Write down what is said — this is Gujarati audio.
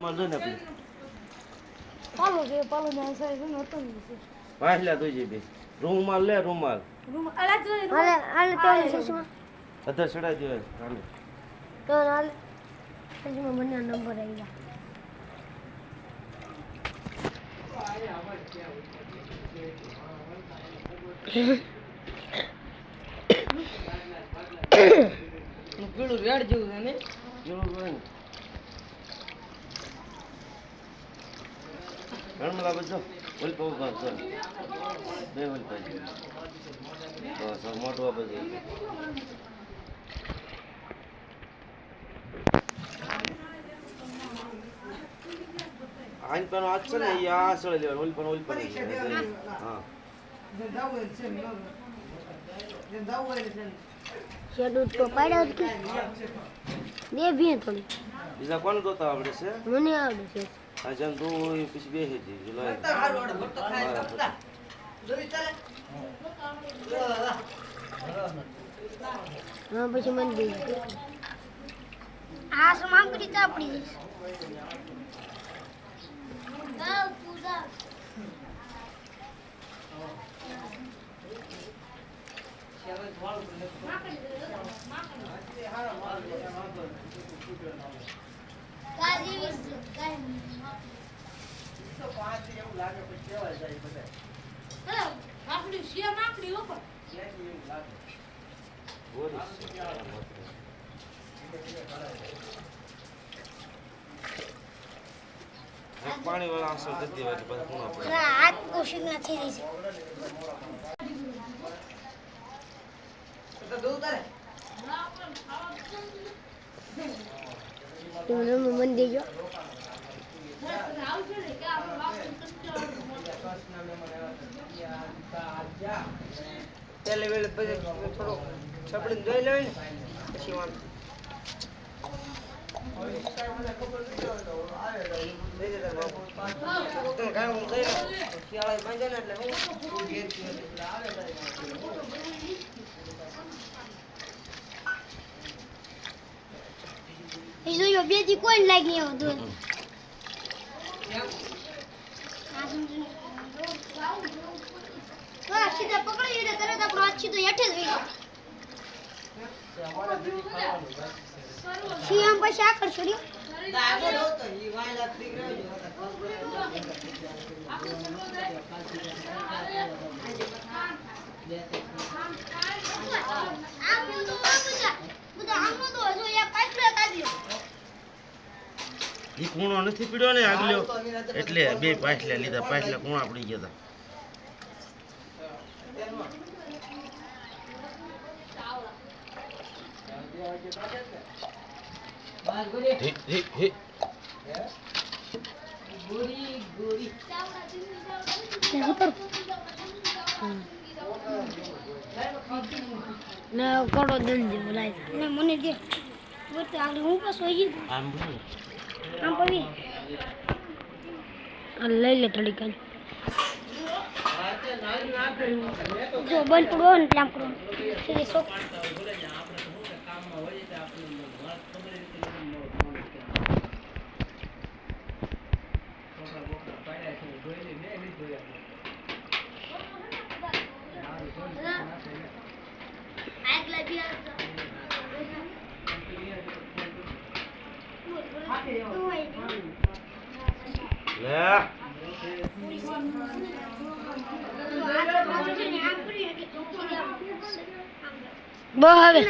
માં જો ને પાલો છે પાલો ના સાહેબ એનો હતો ને વાહલા દોઈ બે. રૂમાલ લે રૂમાલ. રૂમ અલા તો હાલે હાલે તો સુષમા અધર ચડાઈ દેવાય હાલે. તો હાલે. સુષમા બંને નંબર આવી ગયા પેલું રેડ જેવું છે ને? કેવું ને ગણમલા બધો ઓલ ભાગ કર બે ઓલ પાઈ બસ મોટું આઈન પણ આજ છે ને આ સળે લેવાનું ઓલ પણ ઓલ પણ હા. શેડું તો પાડ્યા કે. થોડી. બીજા કોણ જોતા આવડે છે? મને આવડે છે. આ તો દોઈ પછી બેસે છે જુલાઈ. હા પછી મને દે આ સમાપરી ચાપડી ગાવ પૂજા હેલો માકડી શિયા માકડી પાણી વાળા આંસુ દીધી એટલે પછી ના હાથ કોશિક નથી રહી તમે મને દેજો પેલે વેલે પછી થોડો છપડીને જોઈ લેવાય ને પછી વાંધો હું. શિયાળાએ ને એટલે હું જોયો બે દી કોઈ લાગી આવો દો હા સીધા પકડી એટલે તરત આપણો હાથ સીધો હેઠે જ રહી સી આમ પછી આગળ છોડ્યો આગળ હોતો, ઈ કૂણો નથી પીડ્યો ને આગલ્યો એટલે બે પાછલા લીધા પાછલા કૂણા પડી ગયા હતા. ને કોડો મને દે. બોલતો આગળ હું પાછો આવી ગયો આમ બોલ. લઈ લે થોડી કાલ જો બંધ પડવો ને એટલે આમ કરવાનું સીધી બી લે બહુ હવે